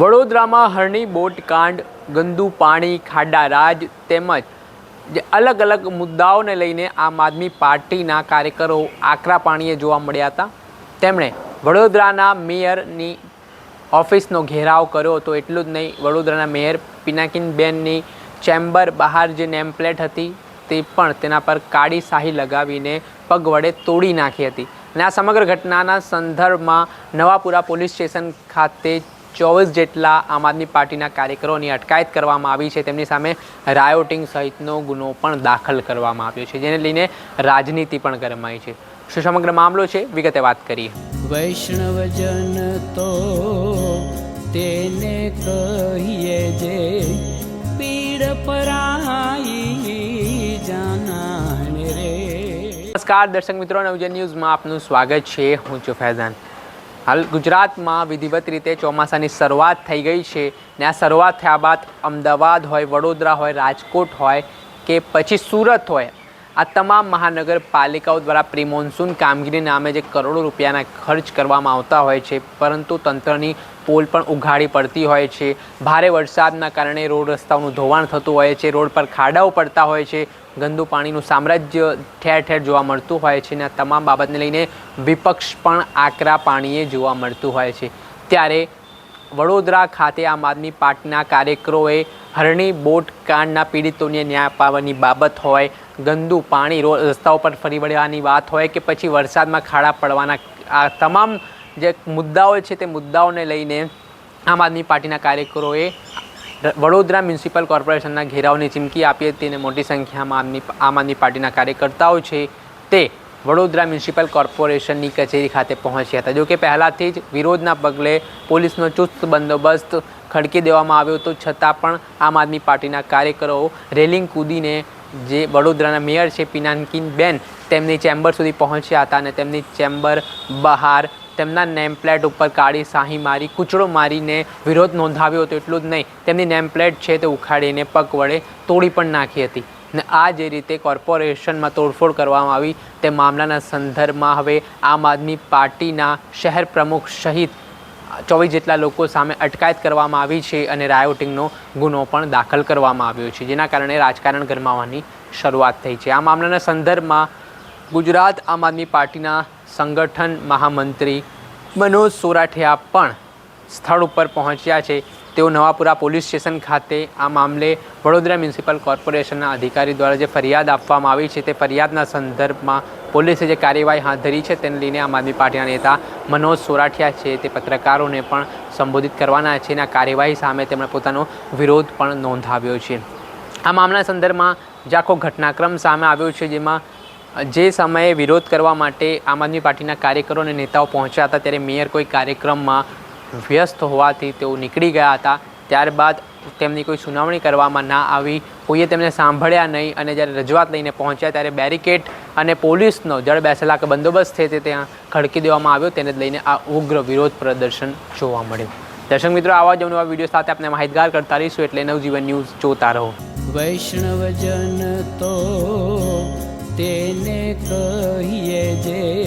વડોદરામાં હરણી બોટ કાંડ, ગંદુ પાણી, ખાડા રાજ તેમજ જે અલગ અલગ મુદ્દાઓને લઈને આમ આદમી પાર્ટીના કાર્યકરો આકરા પાણીએ જોવા મળ્યા હતા. તેમણે વડોદરાના મેયરની ઓફિસનો ઘેરાવ કર્યો હતો, એટલું જ નહીં, વડોદરાના મેયર પિનાકીનબેનની ચેમ્બર બહાર જે નેમપ્લેટ હતી તે પણ તેના પર કાળી શાહી લગાવીને પગ વડે તોડી નાખી હતી. અને આ સમગ્ર ઘટનાના સંદર્ભમાં નવાપુરા પોલીસ સ્ટેશન ખાતે ચોવીસ જેટલા આમ આદમી પાર્ટીના કાર્યકરોની અટકાયત કરવામાં આવી છે. તેમની સામે રાયોટિંગ સહિતનો ગુનો પણ દાખલ કરવામાં આવ્યો છે જેને લઈને રાજનીતિ પણ ગરમાઈ છે. શું સમગ્ર મામલો છે? વિગતે વાત કરીએ. વૈષ્ણવજન તો તેને કહીએ જે પીડ પરાઈ જાનાને રે. નમસ્કાર દર્શક મિત્રો નવજન ન્યૂઝમાં આપનું સ્વાગત છે. હું છું ફૈઝાન. હાલ ગુજરાતમાં વિધિવત રીતે ચોમાસાની શરૂઆત થઈ ગઈ છે ને આ શરૂઆત થયા બાદ અમદાવાદ હોય, વડોદરા હોય, રાજકોટ હોય કે પછી સુરત હોય આ તમામ મહાનગરપાલિકાઓ દ્વારા પ્રી મોન્સૂન કામગીરી નામે જે કરોડો રૂપિયાના ખર્ચ કરવામાં આવતા હોય છે, પરંતુ તંત્રની પોલ પણ ઉઘાડી પડતી હોય છે. ભારે વરસાદના કારણે રોડ રસ્તાઓનું ધોવાણ થતું હોય છે, રોડ પર ખાડાઓ પડતા હોય છે, ગંદુ પાણીનું સામ્રાજ્ય ઠેર ઠેર જોવા મળતું હોય છે અને આ તમામ બાબતને લઈને વિપક્ષ પણ આકરા પાણીએ જોવા મળતું હોય છે. ત્યારે વડોદરા ખાતે આમ આદમી પાર્ટીના કાર્યકરોએ હરણી બોટ કાંડના પીડિતોને ન્યાય અપાવવાની બાબત હોય, ગંદુ પાણી રસ્તાઓ પર ફરી વળવાની વાત હોય કે પછી વરસાદમાં ખાડા પડવાના, આ તમામ જે મુદ્દાઓ છે તે મુદ્દાઓને લઈને આમ આદમી પાર્ટીના કાર્યકરોએ વડોદરા મ્યુનિસિપલ કોર્પોરેશનના ઘેરાવની ચીમકી આપી હતી અને મોટી સંખ્યામાં આમ આદમી પાર્ટીના કાર્યકર્તાઓ છે તે વડોદરા મ્યુનિસિપલ કોર્પોરેશનની કચેરી ખાતે પહોંચ્યા હતા. જો કે પહેલાંથી જ વિરોધના પગલે પોલીસનો ચુસ્ત બંદોબસ્ત ખડકી દેવામાં આવ્યો હતો. છતાં પણ આમ આદમી પાર્ટીના કાર્યકરો રેલિંગ કૂદીને જે વડોદરાના મેયર છે પિનાકીન બેન તેમની ચેમ્બર સુધી પહોંચ્યા હતા અને તેમની ચેમ્બર બહાર તેમના નેમ પ્લેટ ઉપર કાળી સાહી મારી, કૂચડો મારીને વિરોધ નોંધાવ્યો હતો. એટલું જ નહીં, તેમની નેમ પ્લેટ છે તે ઉખાડીને પગ વડે તોડી પણ નાખી હતી. ને આ જે રીતે કોર્પોરેશનમાં તોડફોડ કરવામાં આવી તે મામલાના સંદર્ભમાં હવે આમ આદમી પાર્ટીના શહેર પ્રમુખ સહિત ચોવીસ જેટલા લોકો સામે અટકાયત કરવામાં આવી છે અને રાયોટિંગનો ગુનો પણ દાખલ કરવામાં આવ્યો છે, જેના કારણે રાજકારણ ગરમાવાની શરૂઆત થઈ છે. આ મામલાના સંદર્ભમાં ગુજરાત આમ આદમી પાર્ટીના સંગઠન મહામંત્રી મનોજ સોરાઠિયા પણ સ્થળ ઉપર પહોંચ્યા છે. તેઓ નવાપુરા પોલીસ સ્ટેશન ખાતે આ મામલે વડોદરા મ્યુનિસિપલ કોર્પોરેશનના અધિકારી દ્વારા જે ફરિયાદ આપવામાં આવી છે તે ફરિયાદના સંદર્ભમાં પોલીસે જે કાર્યવાહી હાથ ધરી છે તેને લઈને આમ આદમી પાર્ટીના નેતા મનોજ સોરાઠિયા છે તે પત્રકારોને પણ સંબોધિત કરવાના છે અને આ કાર્યવાહી સામે તેમણે પોતાનો વિરોધ પણ નોંધાવ્યો છે. આ મામલા સંદર્ભમાં જે આખો ઘટનાક્રમ સામે આવ્યો છે જેમાં જે સમયે વિરોધ કરવા માટે આમ આદમી પાર્ટીના કાર્યકરો અને નેતાઓ પહોંચ્યા હતા ત્યારે મેયર કોઈ કાર્યક્રમમાં વ્યસ્ત હોવાથી તેઓ નીકળી ગયા હતા. ત્યારબાદ તેમની કોઈ સુનાવણી કરવામાં ના આવી. કોઈએ તેમને સાંભળ્યા નહીં અને જ્યારે રજૂઆત લઈને પહોંચ્યા ત્યારે બેરિકેડ અને પોલીસનો જળ બેસેલા કે બંદોબસ્ત છે તે ત્યાં ખડકી દેવામાં આવ્યો. તેને લઈને આ ઉગ્ર વિરોધ પ્રદર્શન જોવા મળ્યું. દર્શક મિત્રો, આવા જ નવા વીડિયો સાથે આપણે માહિતગાર કરતા રહીશું એટલે નવજીવન ન્યૂઝ જોતા રહો. વૈષ્ણવજન તો તેને કહીએ જે